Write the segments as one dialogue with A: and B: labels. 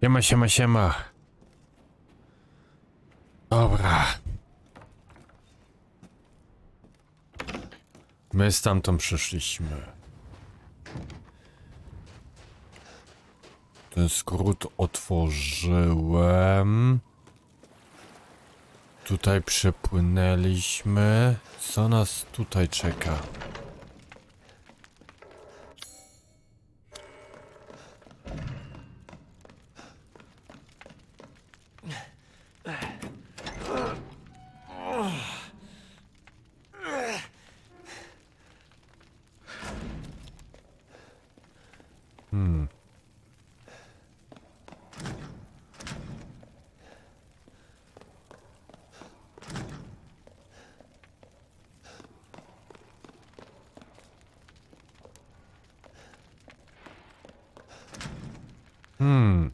A: Siema, siema, siema. Dobra. My stamtąd przyszliśmy. Ten skrót otworzyłem. Tutaj przepłynęliśmy. Co nas tutaj czeka? Hmm.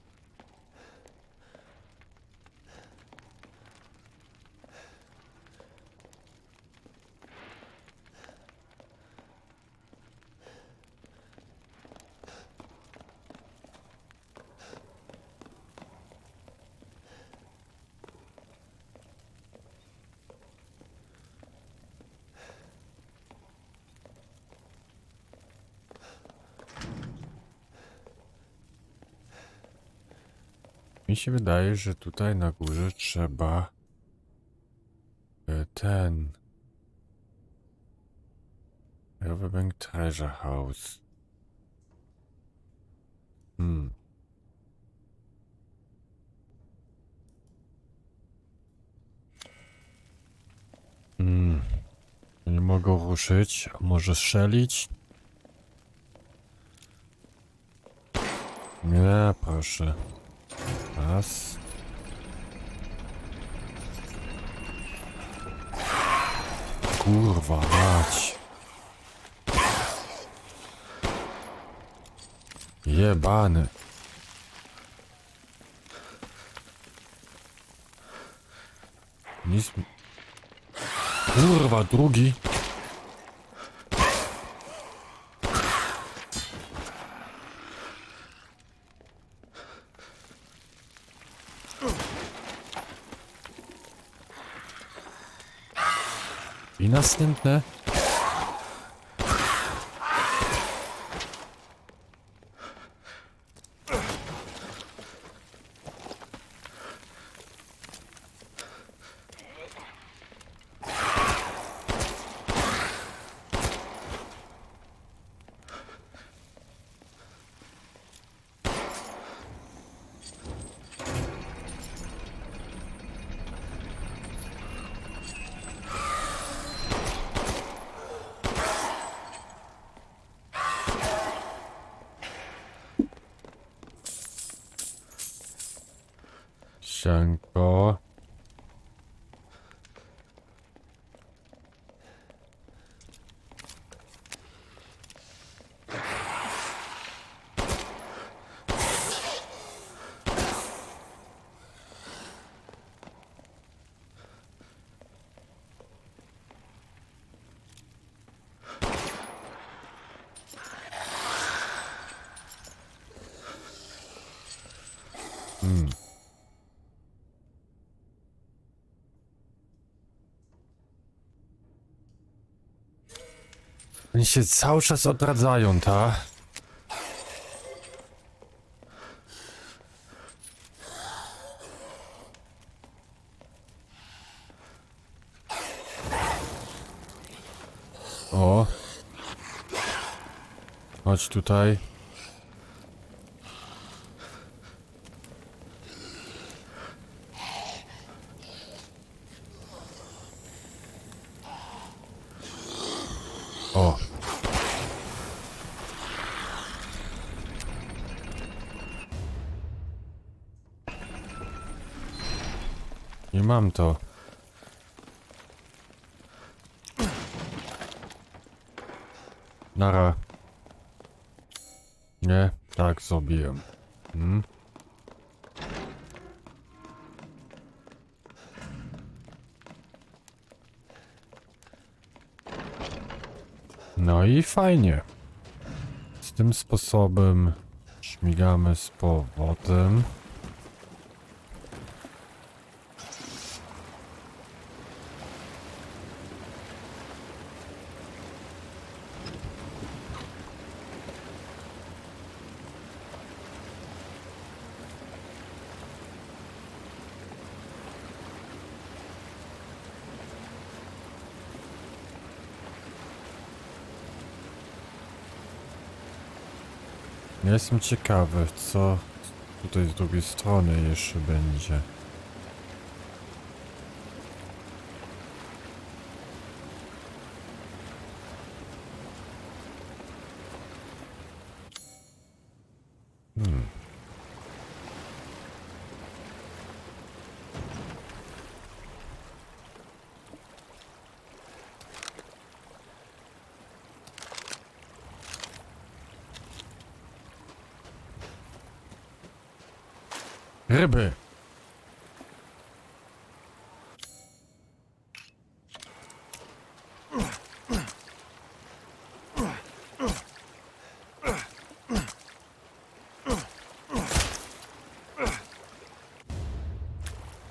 A: Mi się wydaje, że tutaj na górze trzeba e, ten Riverbank Treasure House. Hmm. Hmm. Nie mogę ruszyć, a może strzelić? Nie, proszę. Raz. Kurwa mać. Jebany. Nic... Kurwa, drugi. I junk Mm. Oni się cały czas odradzają, ta? O. Chodź tutaj. O. Nie mam to. Nara. Nie, tak zrobiłem. Hmm? No i fajnie. Z tym sposobem śmigamy z powrotem. Jestem ciekawy, co tutaj z drugiej strony jeszcze będzie. Hmm. Ryby!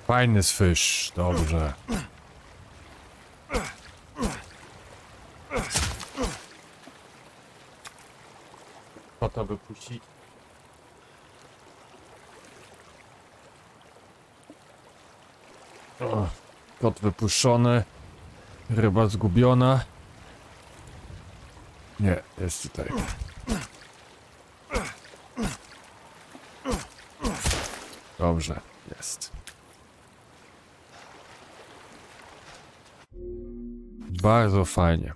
A: Fajny fish, dobrze. Kota wypuścić. Kot wypuszczony. Ryba zgubiona. Nie, jest tutaj. Dobrze, jest. Bardzo fajnie.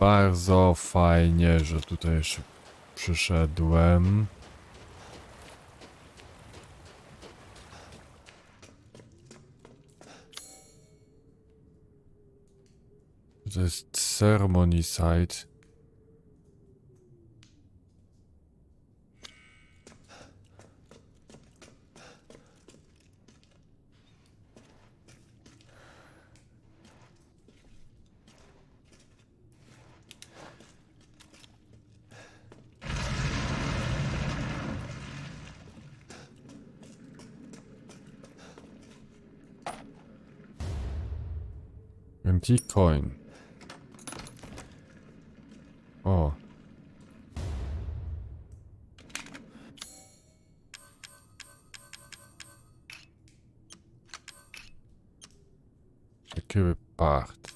A: Bardzo fajnie, że tutaj jeszcze przyszedłem. the ceremony site. Antique coin. O. Secure part.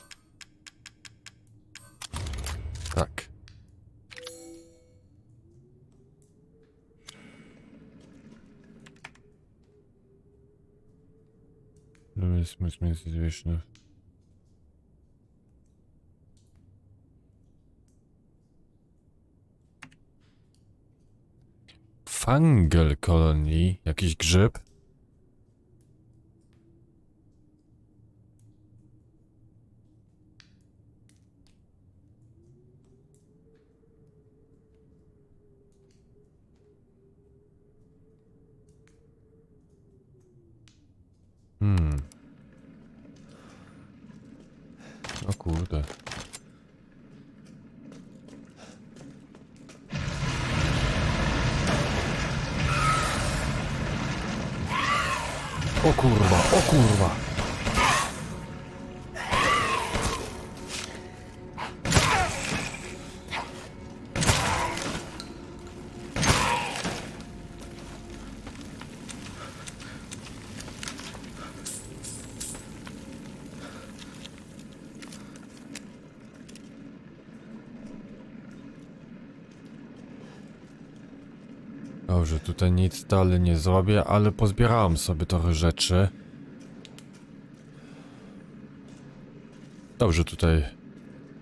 A: Tak. No jest, jest, jest, jest, Fungal Colony. Jakiś grzyb? Hmm. O kurde. O kurwa, o kurwa. Tutaj nic dalej nie zrobię, ale pozbierałem sobie trochę rzeczy. Dobrze, tutaj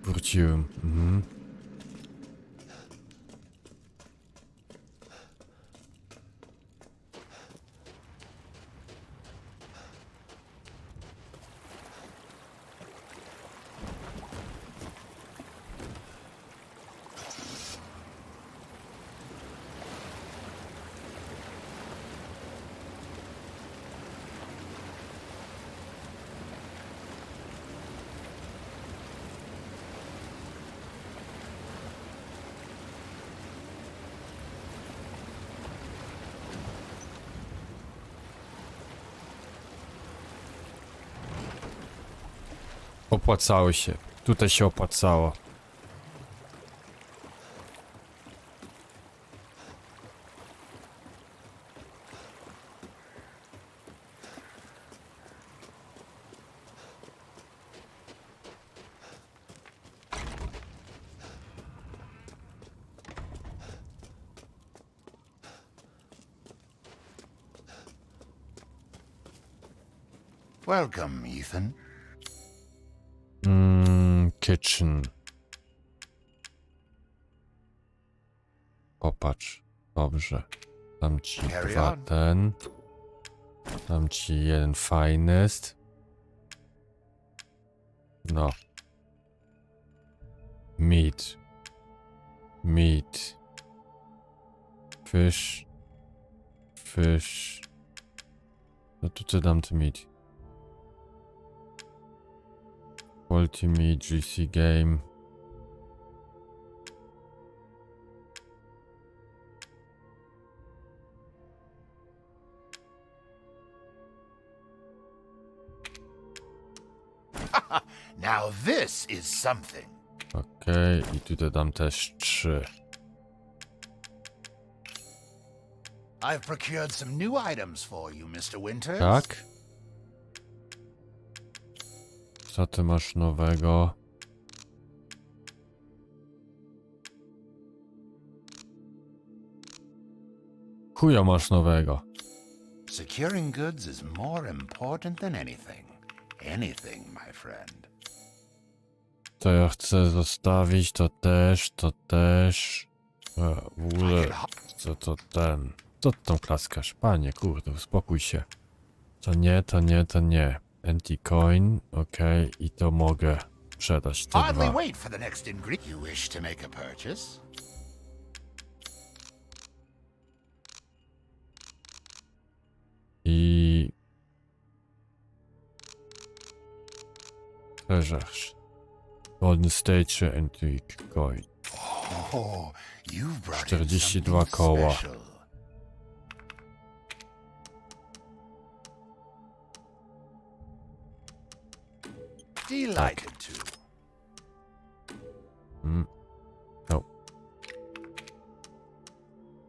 A: wróciłem. Mhm. opłacały się. Tutaj się opłacało.
B: Welcome, Ethan.
A: Kitchen. Popatrz. Dobrze. Dam ci
B: Carry
A: dwa
B: on.
A: ten. Dam ci jeden finest. No. Meat. Meat. Fish. Fish. No to co dam ci meat? Quality meat, GC game.
B: Now this is something.
A: Okej, i tutaj dam też trzy.
B: I've procured some new items for you, Mr. Winters.
A: Tak? Co ty masz nowego? Chuja masz nowego.
B: Securing goods is more important than anything. Anything, my friend.
A: To ja chcę zostawić, to też, to też. E, w ogóle, co to ten? Co ty tam klaskasz? Panie, kurde, uspokój się. To nie, to nie, to nie. Anti-coin, okej, i to mogę sprzedać te
B: Hardly
A: dwa.
B: wait for the next ingredient. You wish to make a purchase?
A: I... Treasures. Golden Stage Antique Coin.
B: Oh, you've brought in
A: 42
B: something
A: koła.
B: special. To.
A: Mm. No.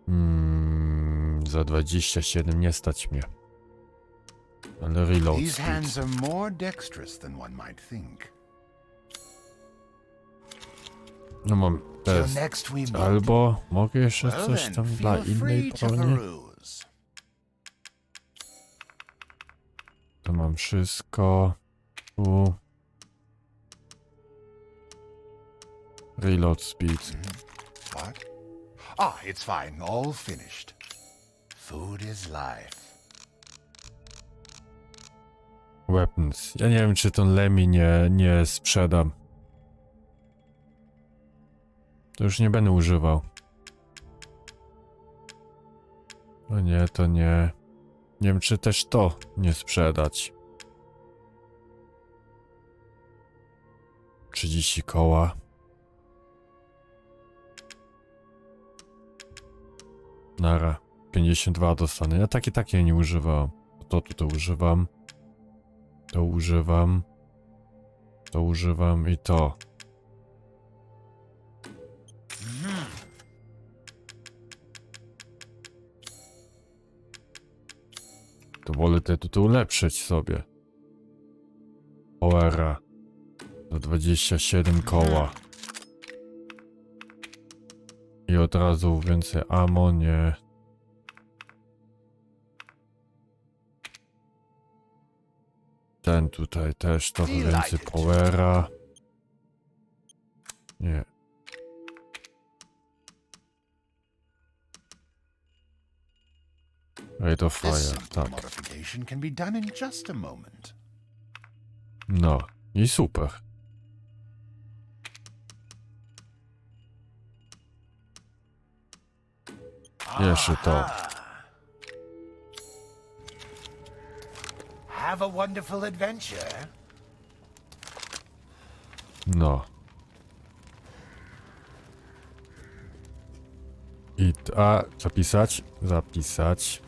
A: Mm, za 27 nie stać mnie. Ale reload
B: These
A: speed.
B: hands are more dexterous than one might think.
A: No mam teraz. Albo mogę jeszcze coś tam dla innej broni? To mam wszystko. Tu. Reload speed.
B: What? Ah, it's fine. All finished. Food is life.
A: Weapons. Ja nie wiem, czy tą Lemmy nie, nie sprzedam. To już nie będę używał. No nie, to nie. Nie wiem, czy też to nie sprzedać. 30 koła. Nara. 52 dostanę. Ja takie takie nie używam. To tutaj używam. To używam. To używam i to. To wolę te tutaj ulepszyć sobie. Powera. Do 27 koła. I od razu więcej ammo, nie. Ten tutaj też trochę więcej powera. Nie. Rate of fire, tak. No. I super. Jeszcze to.
B: Have a wonderful adventure.
A: No. I a zapisać? Zapisać.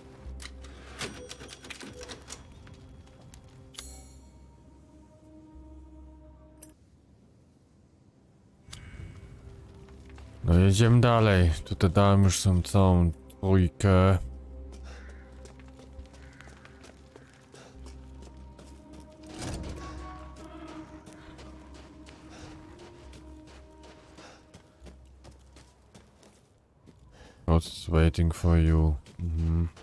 A: Jedziemy dalej. Tutaj dałem już tą całą trójkę. What's waiting for you? Mhm.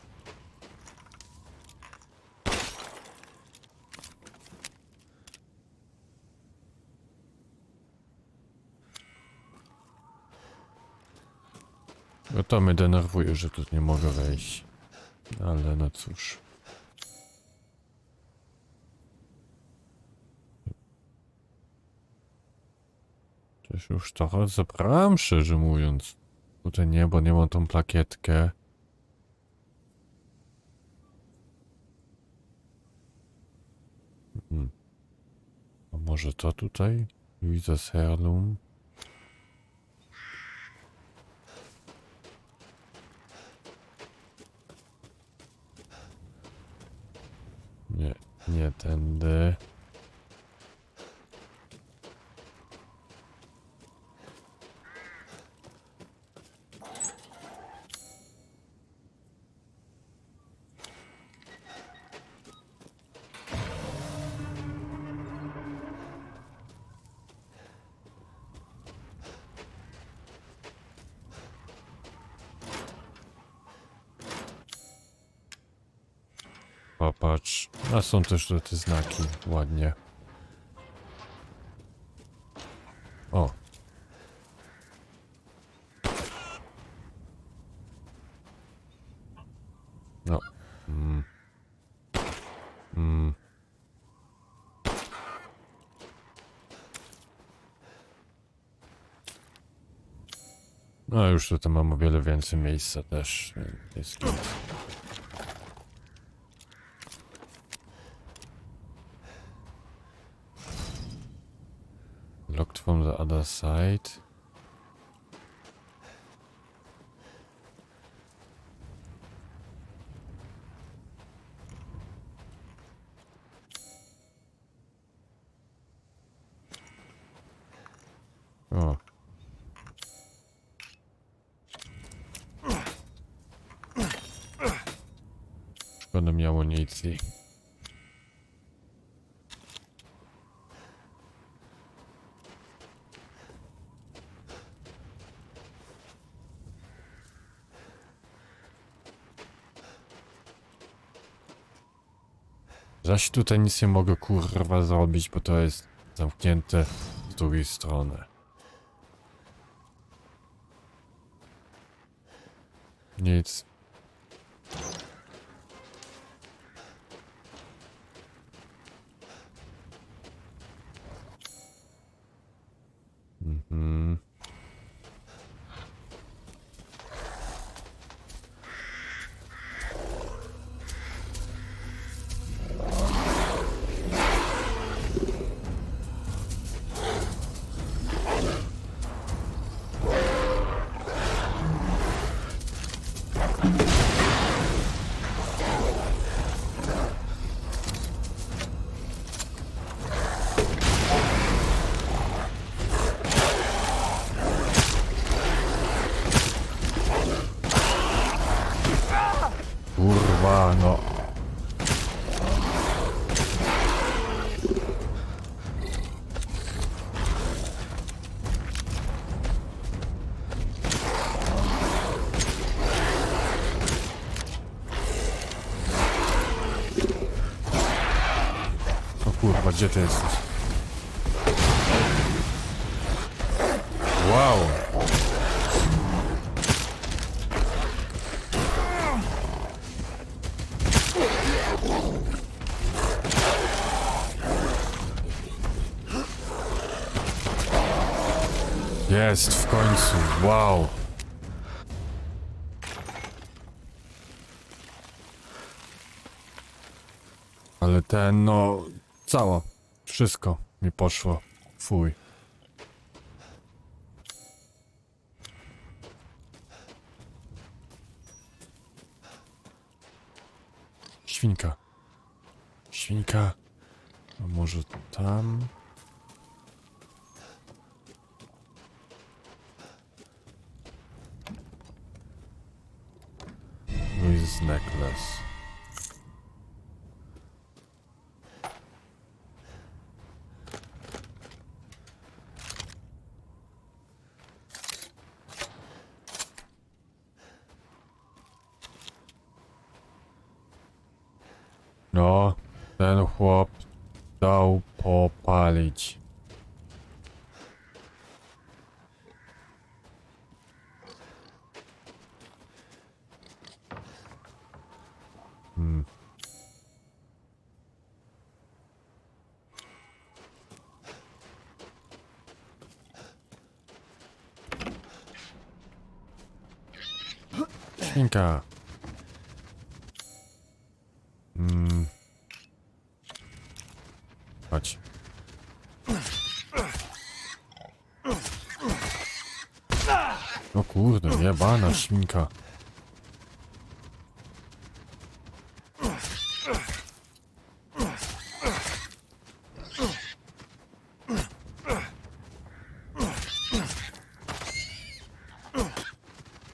A: To mnie denerwuje, że tu nie mogę wejść. Ale no cóż. Też już trochę zabrałem, szczerze mówiąc. Tutaj nie, bo nie mam tą plakietkę. Hmm. A może to tutaj? Luisa's Heirloom? Nie, nie tędy. Są też te znaki. Ładnie. O. No. Mm. Mm. No już tutaj mam o wiele więcej miejsca też. Jest. Other side. O. Miał amunicji. Zaś tutaj nic nie mogę kurwa zrobić, bo to jest zamknięte z drugiej strony. Nic. Gdzie ty jesteś? Wow. Jest w końcu, wow. Ale ten, no, cała, wszystko mi poszło. Fuj. Świnka. Świnka. A może tam? Louis necklace. No, ten chłop dał popalić. Hmm. Świnka. Kurde, jebana świnka.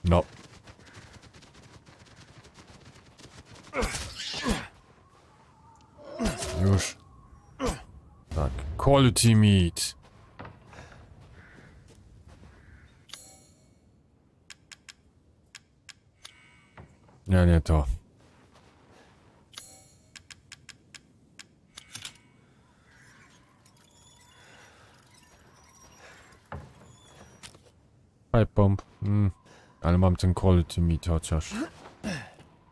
A: No. Już. Quality meat. Nie, nie to. Pipe. Mm. Ale mam ten quality meat chociaż.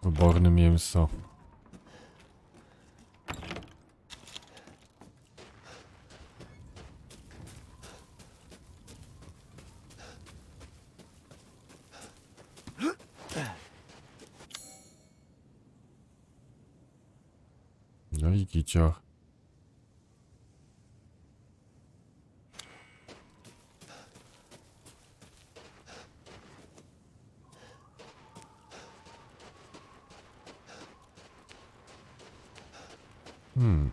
A: Wyborne mięso. Hmm.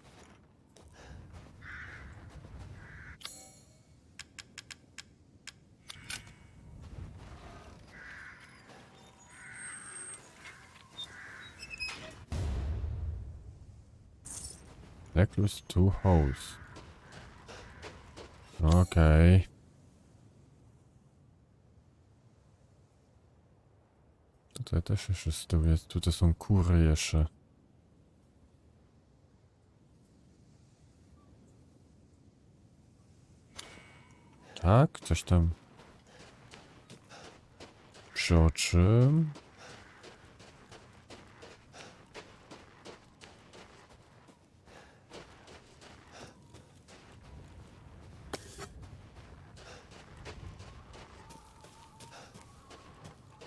A: Necklace two holes. Okej. Tutaj też jeszcze z tyłu jest. Tutaj są kury jeszcze. Tak, coś tam przeoczyłem.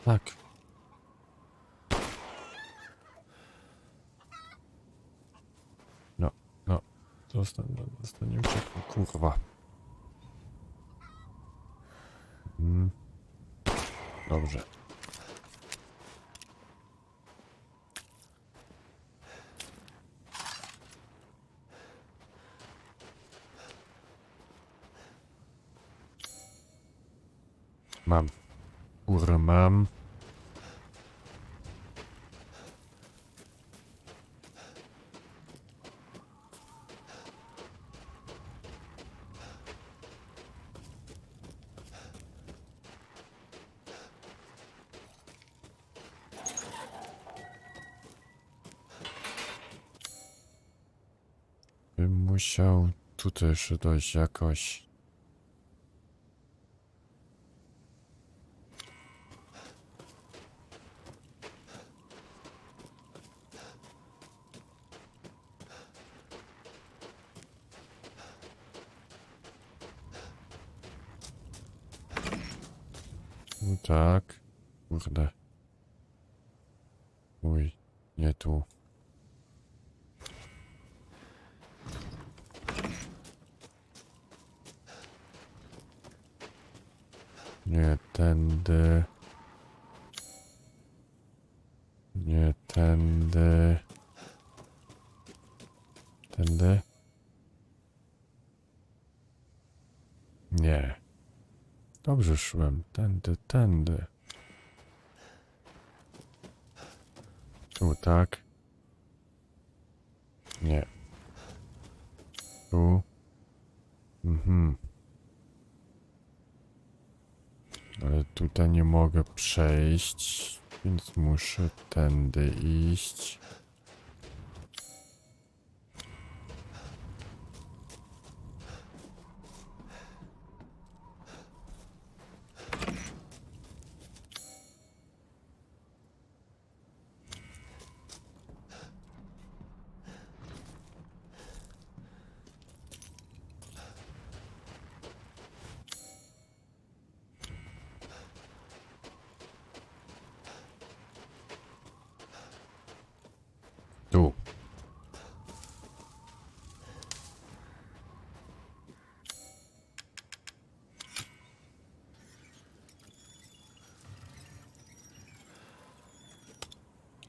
A: Tak. No, no. Zostań, no, zostanie uciekł. Kurwa. Mm. Dobrze. Mam. Kurę mam. Tutaj jeszcze dojść jakoś. No tak. Kurde. Uj, nie tu. Nie tędy. Nie tędy. Tędy? Nie. Dobrze szłem. Tędy, tędy. Tu tak. Nie. Tu. Mhm. Ale tutaj nie mogę przejść, więc muszę tędy iść.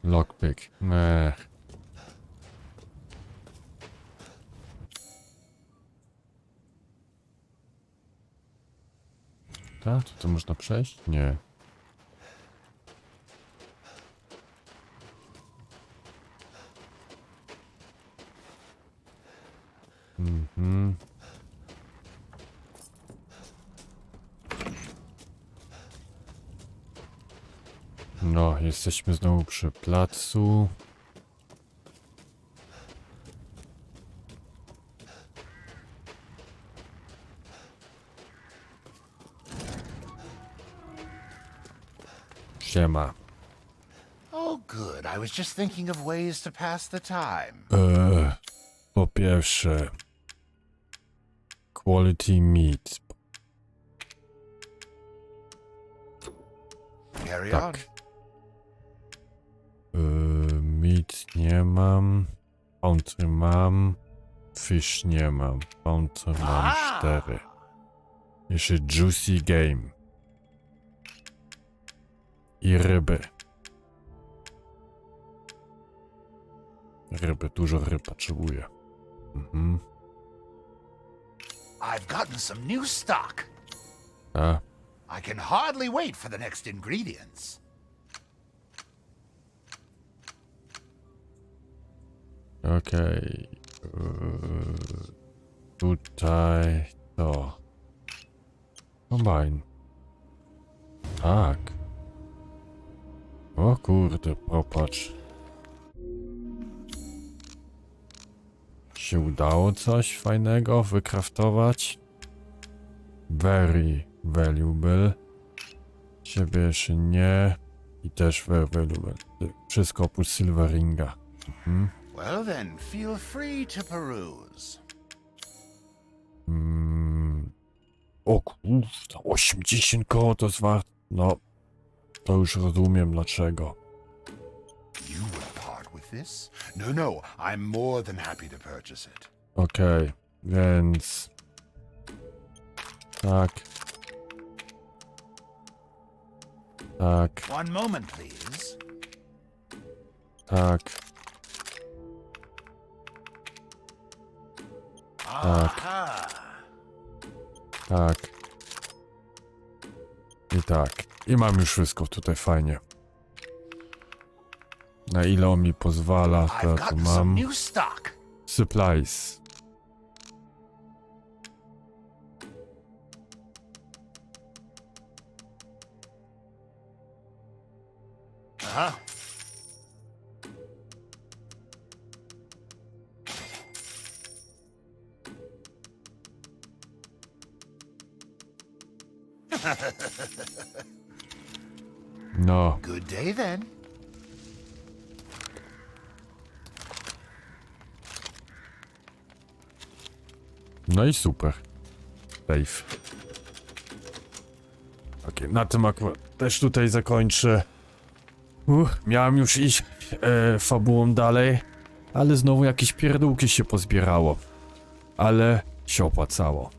A: Lockpick. Ech. Tak? Tu to można przejść? Nie. Mhm. No, jesteśmy znowu przy placu. Siema.
B: Oh, good. I was just thinking of ways to pass the time.
A: Eee, po pierwsze, quality meat.
B: Carry on.
A: Tak. Nie mam. Pounty mam. Fish nie mam. Pounty mam cztery. Jeszcze juicy game. I ryby. Ryby, dużo ryb potrzebuję. Mhm.
B: I've gotten some new stock.
A: A,
B: I can hardly wait for the next ingredients.
A: Okej. Eee, tutaj to. Kombajn. Tak. O kurde, popatrz. Się udało coś fajnego wykraftować? Very valuable. Ciebie jeszcze nie. I też very valuable. Wszystko oprócz Silveringa. Mhm.
B: Well, then, feel free to peruse.
A: Mm. O kurde, 80 koło to jest wart. No, to już rozumiem dlaczego.
B: You will part with this? No, no. I'm more than happy to purchase it.
A: Okej, więc... Tak. Tak,
B: One moment, please.
A: tak,
B: Aha.
A: tak. I tak. I mam już wszystko tutaj fajnie. Na ile on mi pozwala, to ja tu mam. Supplies.
B: Uh-huh.
A: No,
B: Good day, then.
A: no i super. Safe. Okej, na tym akurat też tutaj zakończę. Uch, miałem już iść e, fabułą dalej, ale znowu jakieś pierdółki się pozbierało. Ale się opłacało.